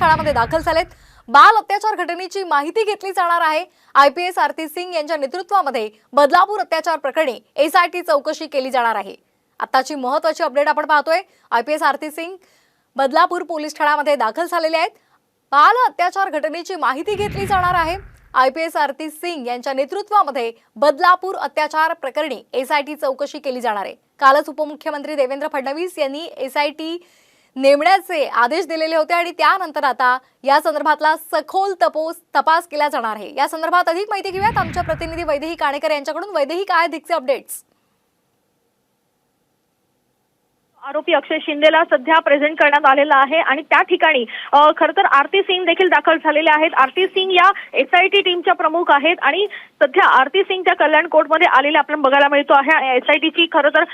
ठाण्यामध्ये दाखल झालेत. बाल अत्याचार घटनेची माहिती घेतली जाणार आहे. आयपीएस आरती सिंग यांच्या नेतृत्वामध्ये बदलापूर अत्याचार प्रकरणी एसआयटी चौकशी केली जाणार आहे. आताची महत्वाची अपडेट आपण पाहतोय. आयपीएस आरती सिंग बदलापूर पोलीस ठाण्यामध्ये दाखल झालेले आहेत. बाल अत्याचार घटनेची माहिती घेतली जाणार आहे. आयपीएस आरती सिंग यांच्या नेतृत्वामध्ये बदलापूर अत्याचार प्रकरणी एसआयटी चौकशी केली जाणार आहे. कालच उपमुख्यमंत्री देवेंद्र फडणवीस यांनी एसआयटी नेमण्याचे आदेश दिलेले होते आणि त्यानंतर आता या संदर्भातला सखोल तपोस तपास केला जाणार आहे. या संदर्भात अधिक माहिती घेऊयात आमच्या प्रतिनिधी वैदेही काणेकर यांच्याकडून. वैदेही काय अधिकचे अपडेट्स आरोपी अक्षय शिंदेला सध्या प्रेझेंट करण्यात आलेला आहे आणि त्या ठिकाणी खर तर आरती सिंग देखील दाखल झालेले आहेत. आरती सिंग या एसआयटी टीमच्या प्रमुख आहेत आणि सध्या आरती सिंग त्या कल्याण कोर्टमध्ये आलेले आपल्याला बघायला मिळतो आहे. एसआयटीची खरं तर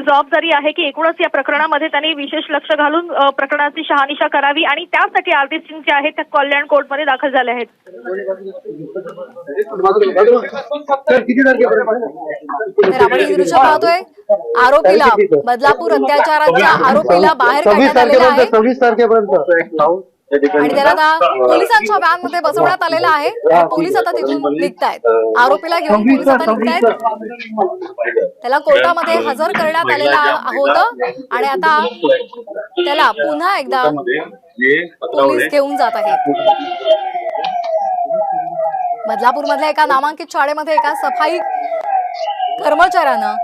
जबाबदारी आहे की एकूणच या प्रकरणामध्ये त्यांनी विशेष लक्ष घालून प्रकरणाची शहानिशा करावी आणि त्यासाठी आरती सिंग जे आहेत त्या कल्याण कोर्टमध्ये दाखल झाले आहेत. आपण आरोपीला बदलापूर अत्याचाराच्या आरोपीला बाहेर सव्वीस काढण्यात आलेला आहे. तारखेपर्यंत. सव्वीस तारखेपर्यंत आणि त्याला आता पोलिसांच्या व्हॅनमध्ये बसवण्यात आलेलं आहे. पोलीस आता तिथून निघतायत. आरोपीला घेऊन पोलीस आता निघतायत. त्याला कोर्टामध्ये हजर करण्यात आलेला होतं. आणि आता त्याला पुन्हा एकदा पोलीस घेऊन जात आहेत. बदलापूर मधल्या एका नामांकित शाळेमध्ये एका सफाई कर्मचाऱ्यानं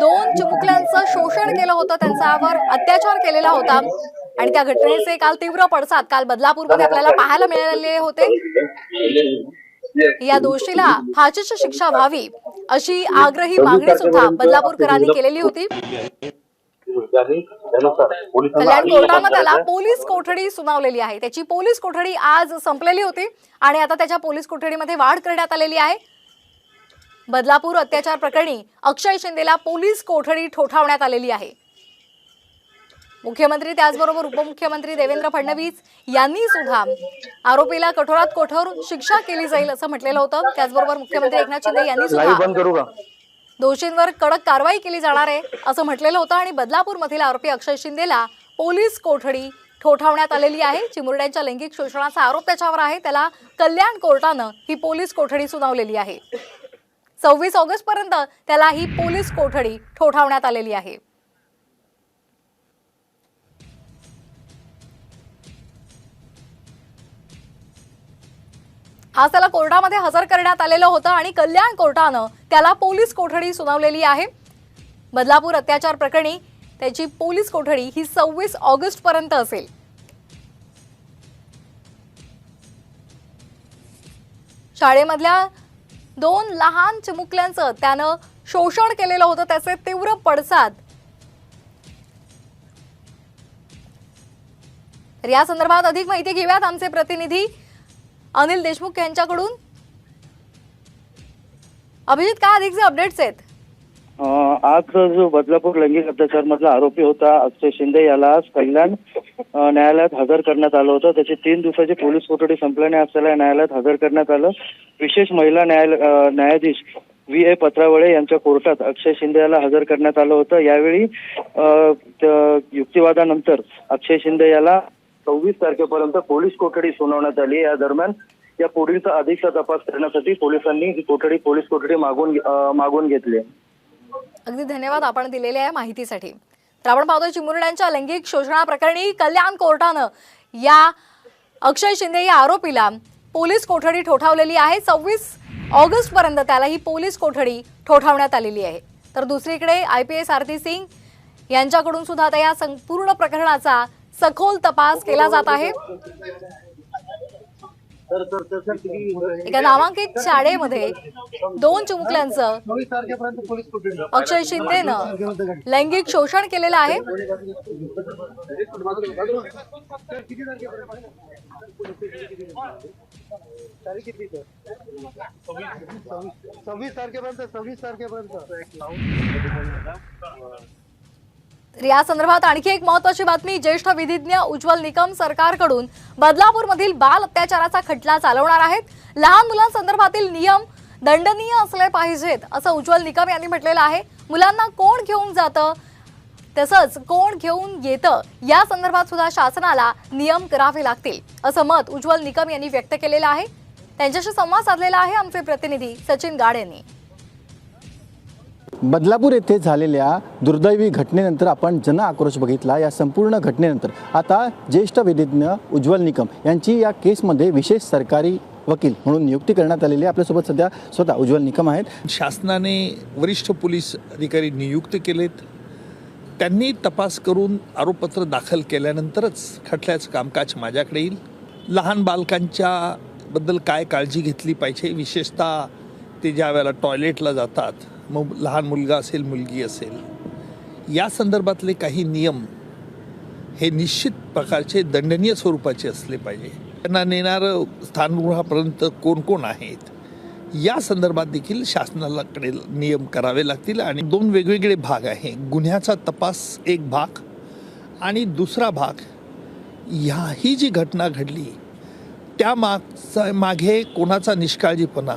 दोन चिमुकल्यांचं शोषण केलं होतं त्यांच्यावर अत्याचार केलेला होता. आणि त्या घटनेचे काल तीव्र पडसाद. काल बदलापूरमध्ये आपल्याला पाहायला मिळालेले होते. या दोषीला फाशीची शिक्षा व्हावी अशी आग्रही मागणी सुद्धा बदलापूरकरांनी केलेली होती. कल्याण कोर्टानं त्याला पोलीस कोठडी सुनावलेली आहे. त्याची पोलीस कोठडी आज संपलेली होती आणि आता त्याच्या पोलीस कोठडीमध्ये वाढ करण्यात आलेली आहे. बदलापूर अत्याचार प्रकरणी अक्षय शिंदेला पोलीस कोठडी ठोठावण्यात आलेली आहे. मुख्यमंत्री त्याचबरोबर उपमुख्यमंत्री देवेंद्र फडणवीस यांनी सुद्धा आरोपीला कठोरात कठोर शिक्षा केली जाईल असं म्हटलेलं होतं. त्याचबरोबर मुख्यमंत्री एकनाथ शिंदे यांनी सुद्धा दोषींवर कडक कारवाई केली जाणार आहे असं म्हटलेलं होतं आणि बदलापूर मधील आरोपी अक्षय शिंदेला पोलीस कोठडी ठोठावण्यात आलेली आहे. चिमुरड्यांच्या लैंगिक शोषणाचा आरोप त्याच्यावर आहे. त्याला कल्याण कोर्टानं ही पोलीस कोठडी सुनावलेली आहे. सव्वीस ऑगस्ट पर्यंत त्याला ही पोलीस कोठडी ठोठावण्यात आलेली आहे. आज त्याला कोर्टामध्ये हजर करण्यात आलेलं होतं आणि कल्याण कोर्टानं त्याला पोलीस कोठडी सुनावलेली आहे. बदलापूर अत्याचार प्रकरणी त्याची पोलीस कोठडी ही सव्वीस ऑगस्ट पर्यंत असेल. शाळेमधल्या दोन लहान चिमुकल्यांचं त्यानं शोषण केलेलं होतं त्याचे तीव्र पडसाद. तर या संदर्भात अधिक माहिती घेऊयात आमचे प्रतिनिधी अनिल देशमुख यांच्याकडून. अभिजित काय अधिकचे अपडेट्स आहेत? आज जो बदलापूर लैंगिक अत्याचार मधला आरोपी होता अक्षय शिंदे. याला आज कल्याण न्यायालयात हजर करण्यात आलं होतं. त्याची तीन दिवसाची पोलीस कोठडी संपल्याने आज त्याला न्यायालयात हजर करण्यात आलं. विशेष महिला न्यायालय न्यायाधीश व्ही. ए. पत्रावळे यांच्या कोर्टात अक्षय शिंदे याला हजर करण्यात आलं होतं. यावेळी युक्तिवादानंतर अक्षय शिंदे याला सव्वीस तारखेपर्यंत पोलीस कोठडी सुनावण्यात आली. या दरम्यान या पुढीलचा अधिकचा तपास करण्यासाठी पोलिसांनी ही कोठडी पोलीस कोठडी मागून मागून घेतली अगदी धन्यवाद आपण दिलेल्या या माहितीसाठी. तर आपण पाहतोय चिमुरड्यांच्या लैंगिक शोषणाप्रकरणी कल्याण कोर्टानं या अक्षय शिंदे या आरोपीला पोलीस कोठडी ठोठावलेली आहे. सव्वीस ऑगस्ट पर्यंत त्याला ही पोलीस कोठडी ठोठावण्यात आलेली आहे. तर दुसरीकडे I P S Aarti Singh यांच्याकडून सुद्धा आता या संपूर्ण प्रकरणाचा सखोल तपास केला जात आहे. एका नामांकित शाळेमध्ये दोन चिमुकल्यांचं अक्षय शिंदेनं लैंगिक शोषण केलेलं आहे. सव्वीस तारखेपर्यंत सव्वीस तारखेपर्यंत. तर या संदर्भात आणखी एक महत्वाची बातमी ज्येष्ठ विधिज्ञ उज्ज्वल निकम सरकारकडून बदलापूरमधील बाल अत्याचाराचा खटला चालवणार आहेत. लहान मुलांसंदर्भातील नियम दंडनीय असले पाहिजेत असं उज्ज्वल निकम यांनी म्हटलेलं आहे. मुलांना कोण घेऊन जातं? तसंच कोण घेऊन येतं? या संदर्भात सुद्धा शासनाला नियम करावे लागतील असं मत उज्ज्वल निकम यांनी व्यक्त केलेलं आहे. त्यांच्याशी संवाद साधलेला आहे आमचे प्रतिनिधी सचिन गाड यांनी. बदलापूर येथे झालेल्या दुर्दैवी घटनेनंतर आपण जन आक्रोश बघितला या संपूर्ण घटनेनंतर. आता ज्येष्ठ वैद्यज्ञ उज्ज्वल निकम यांची या केसमध्ये विशेष सरकारी वकील म्हणून नियुक्ती करण्यात आलेली आहे. आपल्यासोबत सध्या स्वतः उज्ज्वल निकम आहेत. शासनाने वरिष्ठ पोलीस अधिकारी नियुक्त केलेत. त्यांनी तपास करून आरोपपत्र दाखल केल्यानंतरच खटल्याचं कामकाज माझ्याकडे येईल. लहान बालकांच्या बद्दल काय काळजी घेतली पाहिजे? विशेषतः ते ज्या वेळेला टॉयलेटला जातात मग लहान मुलगा असेल मुलगी असेल या संदर्भातले काही नियम हे निश्चित प्रकारचे दंडनीय स्वरूपाचे असले पाहिजे. त्यांना नेणारं स्थानगृहापर्यंत कोण कोण आहेत या संदर्भात देखील शासनाकडे नियम करावे लागतील. आणि दोन वेगवेगळे भाग आहे. गुन्ह्याचा तपास एक भाग आणि दुसरा भाग ह्या ही जी घटना घडली त्या मागचा मागे कोणाचा निष्काळजीपणा